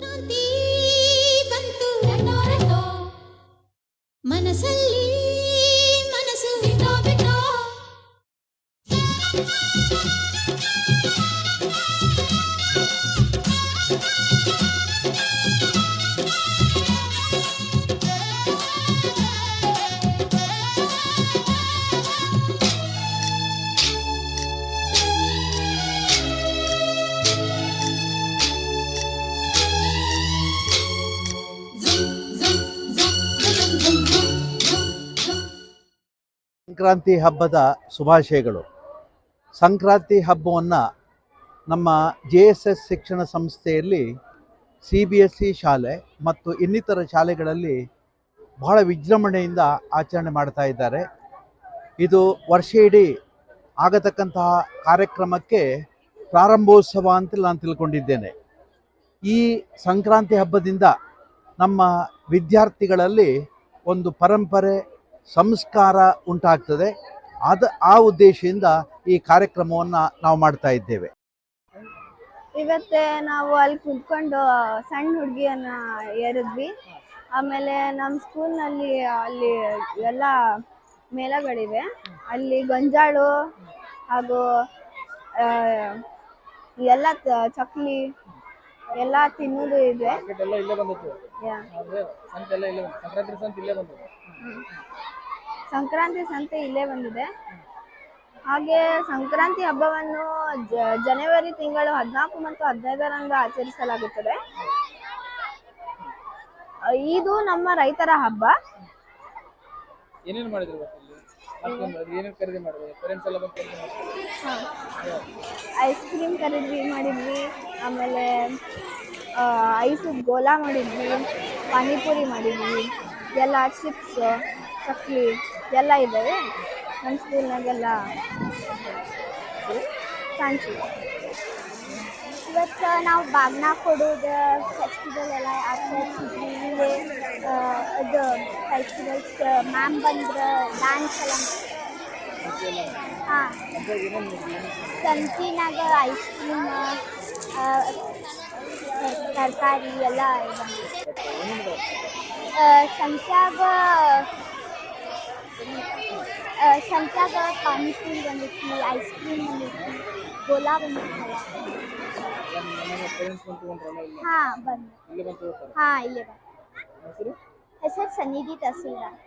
ಸಂಕ್ರಾಂತಿ ಬಂತು ಮನಸ್ಸಲ್ಲಿ ಸಂಕ್ರಾಂತಿ ಹಬ್ಬದ ಶುಭಾಶಯಗಳು. ಸಂಕ್ರಾಂತಿ ಹಬ್ಬವನ್ನು ನಮ್ಮ ಜೆ ಎಸ್ ಎಸ್ ಶಿಕ್ಷಣ ಸಂಸ್ಥೆಯಲ್ಲಿ ಸಿ ಬಿ ಎಸ್ ಇ ಶಾಲೆ ಮತ್ತು ಇನ್ನಿತರ ಶಾಲೆಗಳಲ್ಲಿ ಬಹಳ ವಿಜೃಂಭಣೆಯಿಂದ ಆಚರಣೆ ಮಾಡ್ತಾ ಇದ್ದಾರೆ. ಇದು ವರ್ಷ ಇಡೀ ಆಗತಕ್ಕಂತಹ ಕಾರ್ಯಕ್ರಮಕ್ಕೆ ಪ್ರಾರಂಭೋತ್ಸವ ಅಂತ ನಾನು ತಿಳ್ಕೊಂಡಿದ್ದೇನೆ. ಈ ಸಂಕ್ರಾಂತಿ ಹಬ್ಬದಿಂದ ನಮ್ಮ ವಿದ್ಯಾರ್ಥಿಗಳಲ್ಲಿ ಒಂದು ಪರಂಪರೆ ಸಂಸ್ಕಾರ ಉಂಟಾಗ್ತದೆ. ಅದ ಆ ಉದ್ದೇಶದಿಂದ ಈ ಕಾರ್ಯಕ್ರಮವನ್ನು ನಾವು ಮಾಡ್ತಾ ಇದ್ದೇವೆ. ಇವತ್ತೆ ನಾವು ಅಲ್ಲಿ ಕುತ್ಕೊಂಡು ಸಣ್ಣ ಹುಡುಗಿಯನ್ನ ಏರಿದ್ವಿ. ಆಮೇಲೆ ನಮ್ಮ ಸ್ಕೂಲ್ನಲ್ಲಿ ಅಲ್ಲಿ ಎಲ್ಲ ಮೇಳಗಳಿವೆ. ಅಲ್ಲಿ ಗೊಂಜಾಳು ಹಾಗೂ ಆ, ಎಲ್ಲ ಚಕ್ಲಿ ಎಲ್ಲ ತಿನ್ನೋದು ಇದೆ. ಸಂಕ್ರಾಂತಿ ಸಂತೆ ಇಲ್ಲೇ ಬಂದಿದೆ. ಹಾಗೆ ಸಂಕ್ರಾಂತಿ ಹಬ್ಬವನ್ನು ಜನವರಿ ತಿಂಗಳು ಹದಿನಾಲ್ಕು ಮತ್ತು ಹದಿನೈದರಂದು ಆಚರಿಸಲಾಗುತ್ತದೆ. ಇದು ನಮ್ಮ ರೈತರ ಹಬ್ಬ. ಏನೇನು ಮಾಡಿದ್ರು ಏನೇನು ಖರೀದಿ ಎಲ್ಲ ಬಂದು ಐಸ್ ಕ್ರೀಮ್ ಖರೀದಿ ಮಾಡಿದ್ವಿ ಆಮೇಲೆ ಐಸು ಗೋಲಾ ಮಾಡಿದ್ವಿ ಪಾನಿಪುರಿ ಮಾಡಿದ್ವಿ. ಎಲ್ಲ ಚಿಪ್ಸ್ ಚಕ್ಲಿ ಎಲ್ಲ ಇದ್ದಾವೆ ನಮ್ಮ ಸ್ಕೂಲ್ನಾಗೆಲ್ಲ ಕಾಣಿಸಿ ಇವತ್ತು ನಾವು ಬಾಗ್ನ ಕೊಡೋದು ಫೆಸ್ಟಿವಲ್ ಎಲ್ಲ ಆಚರಿಸಿದ್ವಿ ಇಲ್ಲೇ ಅದು ಫೆಸ್ಟಿವಲ್ಸ್ ಮ್ಯಾಮ್ ಬಂದ್ರೆ ಡ್ಯಾನ್ಸ್ ಎಲ್ಲ ಹಾಂ. ಸಂತಿನಾಗ ಐಸ್ ಕ್ರೀಮ್ ತರಕಾರಿ ಎಲ್ಲ ಇದೆ ಸಂತ್ಯಾಗ ಆ, ಸಂತ್ಯಾಗ ಪಾನಿಪುರಿ ಬಂದೈತಿ ಐಸ್ ಕ್ರೀಮ್ ಬಂದೈತಿ ಗೋಲಾ ಬಂದೈತಲ್ಲ ನಮ್ಮ ಪೇರೆಂಟ್ಸ್ ಬಂದು ತಗೊಂಡ್ರಲ್ಲ ಇಲ್ಲಿ ಹಾಂ ಬಂದು ಇಲ್ಲೇ ಬಂದು ತಗೋತಾರೆ ಹಾಂ ಇಲ್ಲೇ ಬಂದು ಹೆಸರು ಹೆಸರು ಸನ್ನಿಧಿ ತಹಸೀಲ್ದಾರ್